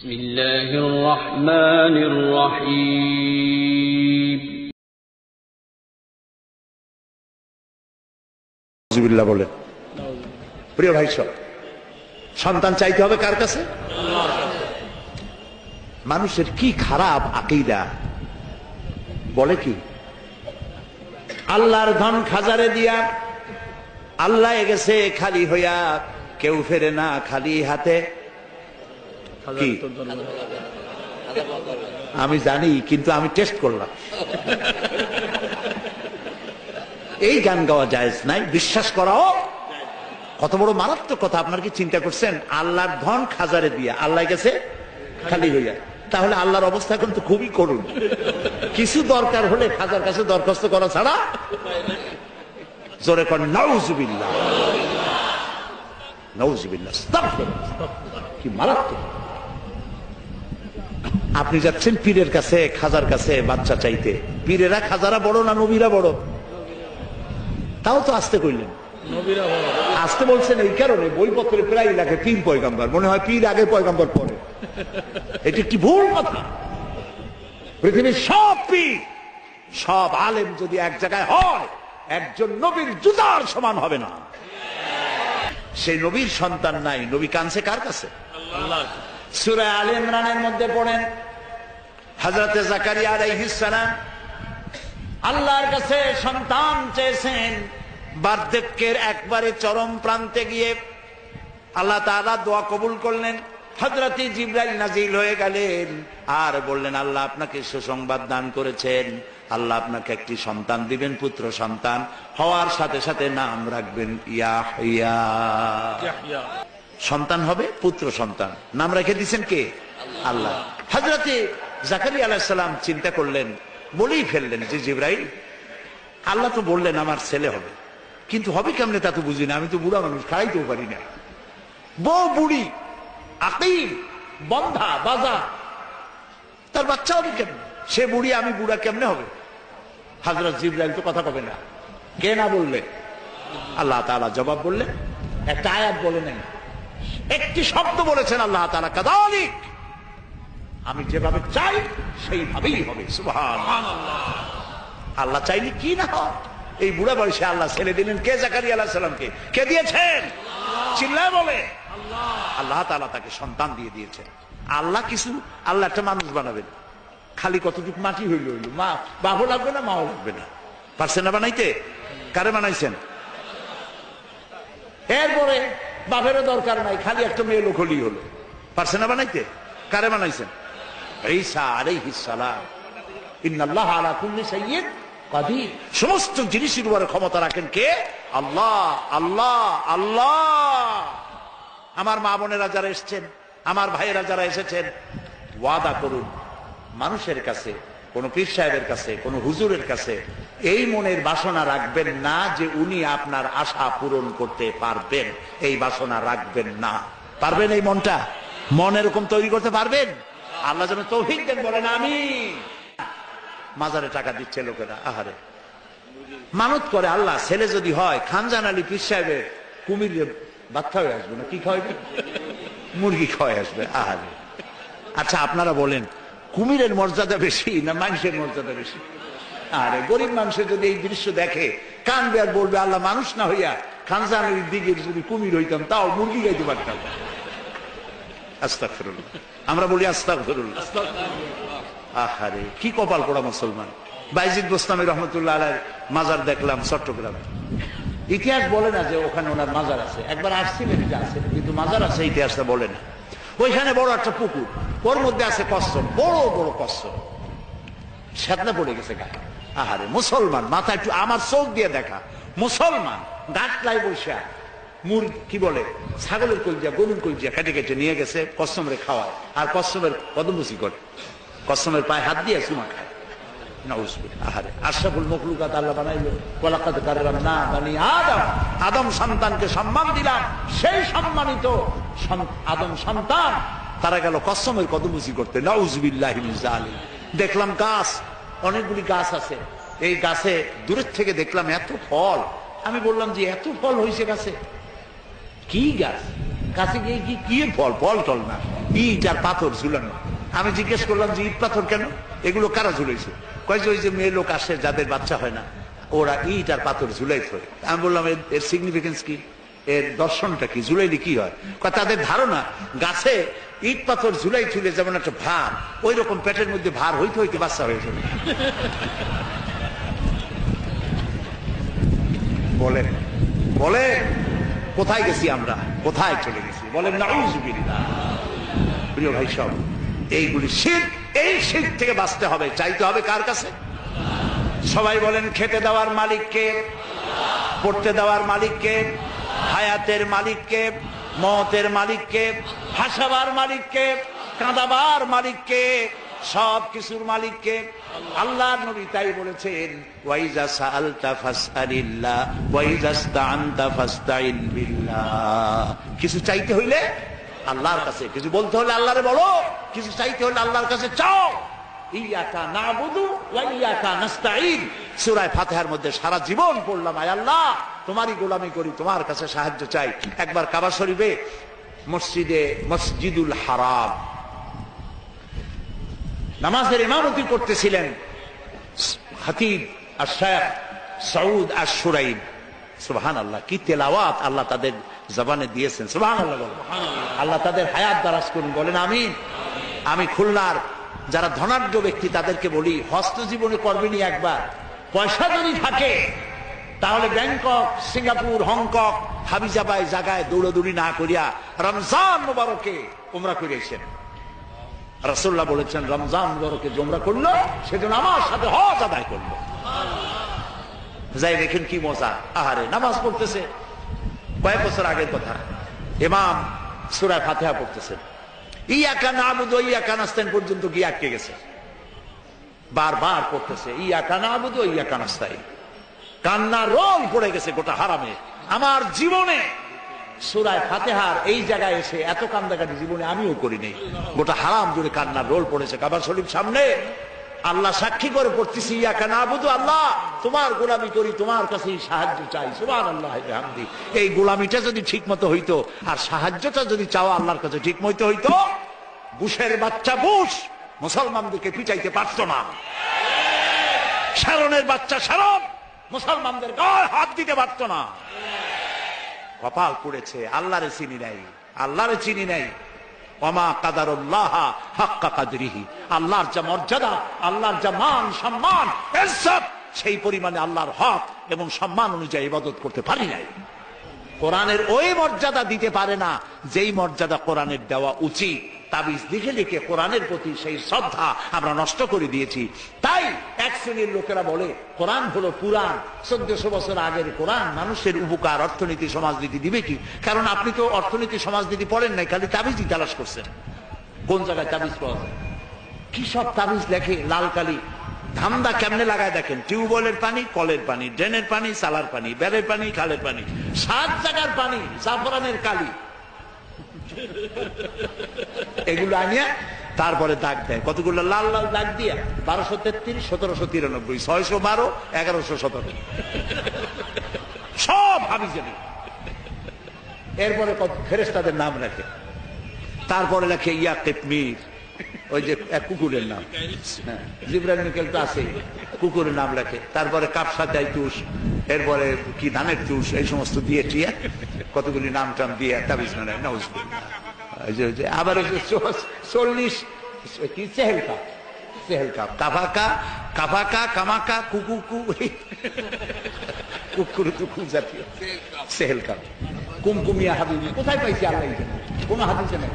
بسم الله الرحمن الرحيم নাউজুবিল্লাহ বলেন প্রিয় ভাই সব সন্তান চাইতে হবে কার কাছে মানুষের কি খারাপ আকিদা বলে কি আল্লাহর ধন খাজারে দিয়া আল্লাহ গেছে খালি হইয়া কেউ ফেরে না খালি হাতে কি? আমি জানি, কিন্তু আমি টেস্ট করলাম। এই গান গাওয়া জায়েজ নাই, বিশ্বাস করাও কত বড় মারাত্মক কথা, আপনার কি চিন্তা করছেন? আল্লাহর ধন খাজারে দিয়া, আল্লাহ গেছে খালি হইয়া। তাহলে আল্লাহর অবস্থা এখন তো খুবই করুন কিছু দরকার হলে খাজার কাছে দরখাস্ত করা ছাড়া জোরে কর, নাউজুবিল্লাহ। নাউজুবিল্লাহ কি মারাত্মক। আপনি যাচ্ছেন পীরের কাছে খাজার কাছে বাচ্চা চাইতে। পীরেরা খাজারা বড় না নবীরা বড়? তাও তো আসতে কইলেন। আসতে বলছেন এই কারণে বইপত্রে প্রায় লাগে পীর পয়গাম্বার। মনে হয় পীর আগে পয়গাম্বার পরে। এটি একটি ভুল কথা। পৃথিবীর সব পীর সব আলেম যদি এক জায়গায় হয় একজন নবীর জুতার সমান হবে না। সেই নবীর সন্তান নাই। নবী কানছে কার কাছে? সুরা আল ইমরানের মধ্যে পড়েন হজরতে জাকারিয়া আলাইহিস সালাম আল্লাহর কাছে সন্তান চেয়েছেন, বার্ধক্যের একবারে চরম প্রান্তে গিয়ে আল্লাহ তাআলা দোয়া কবুল করলেন হজরতি জিব্রাইল নাজিল হয়ে গেলেন, আর বললেন, আল্লাহ আপনাকে সুসংবাদ দান করেছেন, আল্লাহ আপনাকে একটি সন্তান দিবেন, পুত্র সন্তান, হওয়ার সাথে সাথে নাম রাখবেন ইয়া ইয়া সন্তান হবে, পুত্র সন্তান। নাম রেখে দিয়েছেন কে? আল্লাহ। হজরতে জাকারি আলাহিসাল্লাম চিন্তা করলেন, বলেই ফেললেন যে জিব্রাইল, আল্লাহ তো বললেন আমার ছেলে হবে। কিন্তু হবে কেমনে তা তো বুঝি না, আমি তো বুড়া মানুষ, খাইতেও পারি না। বউ, বুড়ি আকিম বন্ধা, বাজা, তার বাচ্চা হবে কেমনে? সে বুড়ি, আমি বুড়া কেমনে হবে? হাজরত জিব্রাইল তো কথা কবে না। কে না বললে? আল্লাহ তাআলা জবাব বললেন, একটা আয়াত বলে নাই একটি শব্দ বলেছেন আল্লাহ তাআলা কাদালিক। আমি যেভাবে চাই সেইভাবেই হবে আল্লাহ চাইলে কি না হয়? এই বুড়া বয়সে আল্লাহ ছেলে দিলেন কে জাকারি আল্লাহ সাল্লামকে কে দিয়েছেন? চিল্লায় বলে। আল্লাহ। তাআলা তাকে সন্তান দিয়ে দিয়েছেন। আল্লাহ কিছু আল্লাহ একটা মানুষ বানাবেন। খালি কতটুকু মাটি হইল হইল। মা বাবু লাগবে না মাও লাগবে না। পারছেন না বানাইতে? কারে বানাইছেন? এরপরে বাপেরও দরকার নাই, খালি একটা মেয়ে লোক হলি হলো। পারছে না বানাইতে? কারে বানাইছেন? ঈসা আলাইহিস আলা কুল্লি শাইইন কাদির। সমস্ত জিনিসের উপরে ক্ষমতা রাখেন কে? আল্লাহ আল্লাহ আল্লাহ। আমার মা বোনেরা যারা এসেছেন, আমার ভাইয়েরা যারা এসেছেন, ওয়াদা করুন, মানুষের কাছে কোন পীর সাহেবের কাছে, কোন হুজুরের কাছে, এই মনের বাসনা রাখবেন না যে উনি আপনার আশা পূরণ করতে পারবেন। এই বাসনা রাখবেন না। পারবেন এই মনটা? মন এরকম তৈরি করতে পারবেন? আল্লাহ যেন তৌফিক দেন, বলেন আমি মাজারে টাকা দিচ্ছে লোকেরা, আহারে। মানত করে আল্লাহ, ছেলে যদি হয়, খানজান আলী পীর সাহেবের কুমির বাচ্চা হয়ে আসবে না, কি খাওয়াইবে? মুরগি খাওয়াই আসবে, আহারে। আচ্ছা আপনারা বলেন কুমিরের মর্যাদা বেশি না মানুষের মর্যাদা বেশি? আরে, গরিব মানুষের যদি এই দৃশ্য দেখে, কানবে আর বলবে, আল্লাহ, মানুষ না হইয়া খানজানের দিকে যদি কুমির হইতাম, তাও মুরগি গাইতে পারতাম। আমরা বলি আস্তাক আহারে, কি কপাল পড়া মুসলমান। বাইজিদ গোস্তামি রহমতুল্লাহ আলার মাজার দেখলাম চট্টগ্রামে। ইতিহাস বলে না যে ওখানে ওনার মাজার আছে। একবার আসছিলেন কিন্তু মাজার আছে, ইতিহাসটা বলে না। ওইখানে বড় একটা পুকুর। ওর মধ্যে আছে কচ্ছপ বড় বড় কচ্ছপ সেতনা পড়ে গেছে গায়ে। আহারে, মুসলমান, মাথা একটু আমার চোখ দিয়ে দেখা। মুসলমান গাটলাই বসে মুর কি বলে? ছাগলের কলজিয়া গরুর কলজিয়া কেটে কেটে নিয়ে গেছে কসমরে খাওয়ায়। আর কসমের কদমবুসি করে। কসমের পায়ে হাত দিয়ে চুমা খায়। আহারে, আশরাফুল মখলুকাত আল্লাহ বানাইলো। কলাকাত কারাম না বানি আদম। আদম সন্তানকে সম্মান দিলাম। সেই সম্মানিত আদম সন্তান তারা গেল কসমের কদমুচি করতে। নাউজবিল্লাহ দেখলাম গাছ, অনেকগুলি গাছ আছে। এই গাছে দূরের থেকে দেখলাম এত ফল। আমি বললাম যে, এত ফল হয়েছে গাছে? কি গাছ? গাছে গিয়ে কি কি ফল? ফল টল না। ইট আর পাথর ঝুলানো। আমি জিজ্ঞেস করলাম যে, ইট পাথর কেন? এগুলো কারা ঝুলাইছে? কয় যে, ওই যে মেয়ে লোক আসে, যাদের বাচ্চা হয় না, ওরা ইট আর পাথর ঝুলাই থয় আমি বললাম, এর সিগনিফিকেন্স কি? এর দর্শনটা কি? ঝুলাইলে কি হয়? তাদের ধারণা, গাছে ইট পাথর ঝুলাই ঝুলে যেমন একটা ভার ওই রকম পেটের মধ্যে ভার হইতে হইতে বাচ্চা হয়ে যাবে। বলেন বলেন, কোথায় গেছি আমরা? কোথায় চলে গেছি? বলেন, নাউজুবিল্লাহ। প্রিয় ভাই সব, এইগুলি শীত এই শীত থেকে বাঁচতে হবে। চাইতে হবে কার কাছে? সবাই বলেন, খেতে দেওয়ার মালিককে, পড়তে দেওয়ার মালিককে হায়াতের মালিককে, মতের মালিককে হাসাবার মালিককে, কাঁদাবার মালিককে, সব কিছুর মালিককে আল্লাহ নবী তাই বলেছেন কিছু চাইতে হইলে আল্লাহর কাছে, কিছু বলতে হলে আল্লাহরে বলো, কিছু চাইতে হলে আল্লাহর কাছে চাও। ইয়াকা নাবুদু ওয়া ইয়াকা নাস্তাঈন। সূরা ফাতিহার মধ্যে সারা জীবন পড়লাম, আয় আল্লাহ। তোমারই গোলামি করি, তোমার কাছে সাহায্য চাই। একবার কাবা শরীফে মসজিদে মসজিদুল হারাম। নামাজের ইমামতি করতেছিলেন হাতিব আর শেখ সৌদ আর সুরাইব। সুবহান আল্লাহ কি তেলাওয়াত আল্লাহ তাদের জবানে দিয়েছেন। সুবহান আল্লাহ বলেন। আল্লাহ তাদের হায়াত দারাজ করুন, বলেন আমি আমি খুলনার যারা ধনাঢ্য ব্যক্তি তাদেরকে বলি, হস্ত জীবনে করবেনি একবার। পয়সা যদি থাকে তাহলে ব্যাংকক, সিঙ্গাপুর হংকং হাবিজাবাই জায়গায় দৌড়াদৌড়ি না করিয়া রমজান মোবারকে উমরা করিয়েছেন। রাসুল্লাহ বলেছেন, রমজান মুবারকে জমরা করল সেজন্য আমার সাথে হজ আদায় করল। যাই দেখেন কি মজা। আহারে, নামাজ পড়তেছে। কয়েক বছর আগের কথা। ইমাম সুরায় ফাতেহা পড়তেছেন ইয়াকা নাবুদ ইয়াকা নাস্তাইন পর্যন্ত গিয়ে আটকে গেছে। বারবার পড়তেছে, ইয়াকা নাবুদ ইয়াকা নাস্তাইন কান্নার রোল পড়ে গেছে গোটা হারামে। আমার জীবনে সুরায় ফাতেহার এই জায়গায় এসে এত কান্দাকাটি জীবনে আমিও করিনি। গোটা হারাম জুড়ে কান্নার রোল পড়েছে কাবার শরীফ সামনে। আল্লাহ সাক্ষী করে পড়তেছি আল্লাহ, তোমার গোলামি করি, তোমার কাছেই সাহায্য চাই। সুমান আল্লাহ এই গোলামিটা যদি ঠিক মতো হইতো, আর সাহায্যটা যদি চাওয়া আল্লাহর কাছে ঠিক মতো হইতো, বুশের বাচ্চা বুশ মুসলমানদেরকে পিটাইতে পারতো না। সারণের বাচ্চা শারন মুসলমানদের গায়ে হাত দিতে পারতো না। কপাল পড়েছে, আল্লাহরে চিনি নাই। আল্লাহরে চিনি নাই। আল্লাহর যা মর্যাদা, আল্লাহর যা মান, সম্মান, ইজ্জত, সেই পরিমাণে আল্লাহর হক এবং সম্মান অনুযায়ী ইবাদত করতে পারি নাই। কোরআনের ওই মর্যাদা দিতে পারে না, যেই মর্যাদা কোরআনের দেওয়া উচিত। তাবিজ লিখে লিখে কোরআনের প্রতি সেই শ্রদ্ধা আমরা নষ্ট করে দিয়েছি। তাই এক শ্রেণির লোকেরা বলে, কোরআন হলো পুরাণ। চোদ্দশো বছর আগের কোরআন মানুষের উপকার, অর্থনীতি, সমাজনীতি দিবে কি? কারণ আপনি তো অর্থনীতি, সমাজনীতি পড়েন নাই, খালি তাবিজই তালাশ করছেন। কোন জায়গায় তাবিজ পাওয়া যায়? কি সব তাবিজ লেখে লাল কালি? ধামদা কেমনে লাগায় দেখেন? টিউবওয়েলের পানি, কলের পানি, ড্রেনের পানি, সালার পানি বেড়ের পানি, খালের পানি। সাত জায়গার পানি, জাফরানের কালি। এগুলো আনিয়া তারপরে দাগ দেয়। কতগুলো লাল লাল দাগ দিয়া? বারোশো তেত্রিশ সতেরোশো তিরানব্বই ছয়শো বারো এগারোশো সতেরো। সব ভাবি জানি এরপরে কত ফেরেস্তাদের নাম লেখে তারপরে লেখে ইয়া কেতমির। ওই যে এক কুকুরের নাম। হ্যাঁ, মিকেল তো আছে কুকুরের নাম লেখে তারপরে কাপসা দেয় তুষ। এরপরে কি ধানের তুষ? এই সমস্ত দিয়ে টিয়ে। কতগুলি নাম টাম দিয়ে তাবিজ মানে যে আবার চল্লিশ, কি চেহেল কাপ? Chehel cup. কাফাকা কাফাকা কামাকা, কুকুকু কুকুর টুকু জাতীয়। সেহেল কাপ। কুমকুমিয়া হাবিবি, কোথায় পাইছি আল্লাহ? কোনো হাদিসে নেই।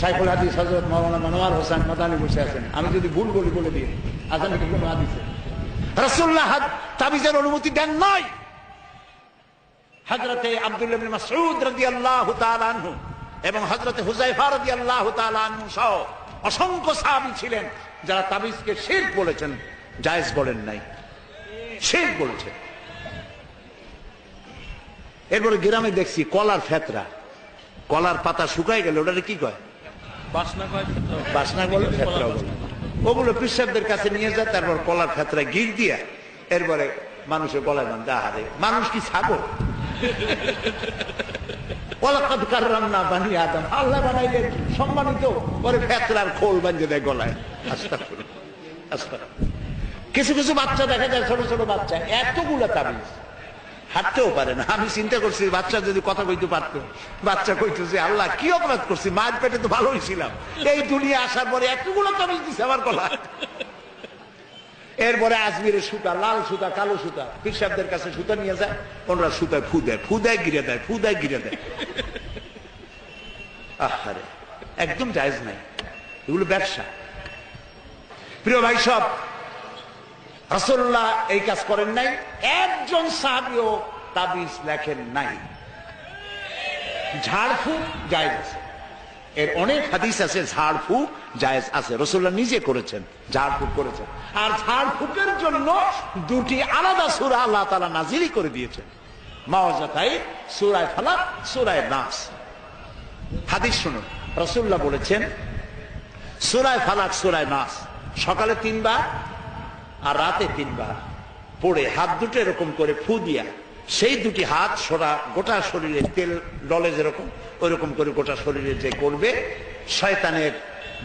সাইফুল হাদিস হজরত মৌলানা মনোয়ার হোসেন মাদানি বসে আছেন। আমি যদি ভুল বলি, বলে দিই। আছেন কি কোনো হাদিসে? রসুল্লাহ তাবিজের অনুমতি দেন নাই। হজরতে আব্দুল্লাহ বিন মাসউদ রাদিয়াল্লাহু তাআলা এবং হজরতে হুজাইফা তাআলা আনহু সহ অসংখ্য সাহাবী ছিলেন যারা তাবিজকে শিরক বলেছেন জায়েজ বলেন নাই। শিরক বলেছেন। এরপরে গ্রামে দেখছি কলার ফেতরা। কলার পাতা শুকাই গেলে ওটারে কি কয়? বাসনা কয় বাসনা বলে ফেতরা বলে। ওগুলো পিসাবদের কাছে নিয়ে যায় তারপর কলার ফেতরা গির দিয়া এরপরে মানুষের গলায় বান্ধা হারে মানুষ কি ছাগল? ওলাকাদ কাররাম না বানি আদম। আল্লাহ সম্মানিত। পরে খোল বাঁধে দেয় গলায়। কিছু কিছু বাচ্চা দেখা যায়, ছোট ছোট বাচ্চা। এতগুলো তাবিজ। হাঁটতেও পারে না। আমি চিন্তা করছি, বাচ্চা যদি কথা কইতে পারতো, বাচ্চা কইতেছে, আল্লাহ, কি অপরাধ করছি? মায়ের পেটে তো ভালোই ছিলাম। এই দুনিয়া আসার পরে এতগুলো তাবিজ দিছে আমার গলা এরপরে আজমিরের সুতা, লাল সুতা, কালো সুতা পিসাবদের কাছে সুতা নিয়ে যায়, ওনারা সুতায় ফু দেয় ফু দেয়, গিরে দেয়, ফু দেয়, গিরে দেয়। আহারে, একদম জায়জ নাই। এগুলো ব্যবসা। প্রিয় ভাই সব, রাসূলুল্লাহ এই কাজ করেন নাই, একজন সাহাবিও তাবিজ লেখেন নাই। ঝাড়ফুঁক জায়েজ আছে। এর অনেক হাদিস আছে, ঝাড়ফুঁক জায়েজ আছে। রসুল্লাহ নিজে করেছেন, ঝাড়ফুঁক করেছেন। আর ঝাড়ফুঁকের জন্য দুটি আলাদা সূরা আল্লাহ তালা নাজিরি করে দিয়েছেন। মাওয়াজাতাই সূরায়ে ফালাক, সূরায়ে নাস। হাদিস শুনুন। রসুল্লাহ বলেছেন, সূরায়ে ফালাক, সূরায়ে নাস। সকালে তিনবার আর রাতে তিনবার। পড়ে হাত দুটো এরকম করে ফু দিয়া সেই দুটি হাত সোরা গোটা শরীরে তেল ডলে যেরকম, ওইরকম করে গোটা শরীরে যে করবে, শয়তানের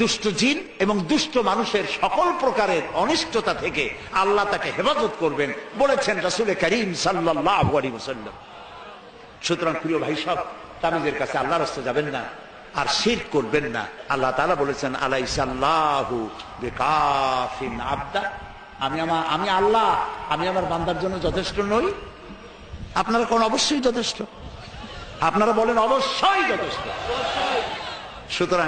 দুষ্ট জিন এবং দুষ্ট মানুষের সকল প্রকারের অনিষ্টতা থেকে আল্লাহ তাকে হেফাজত করবেন বলেছেন রাসুল করিম সাল্লাহ সুতরাং প্রিয় ভাই সব, তামিজের কাছে আল্লাহ রাস্তা যাবেন না, আর শির করবেন না। আল্লাহ তালা বলেছেন, আলাইসাল্লাহু বিকাফিন আবদা। আমি আমার আমি আল্লাহ, আমি আমার বান্দার জন্য যথেষ্ট নই আপনারা কোন অবশ্যই যথেষ্ট। আপনারা বলেন অবশ্যই যথেষ্ট। সুতরাং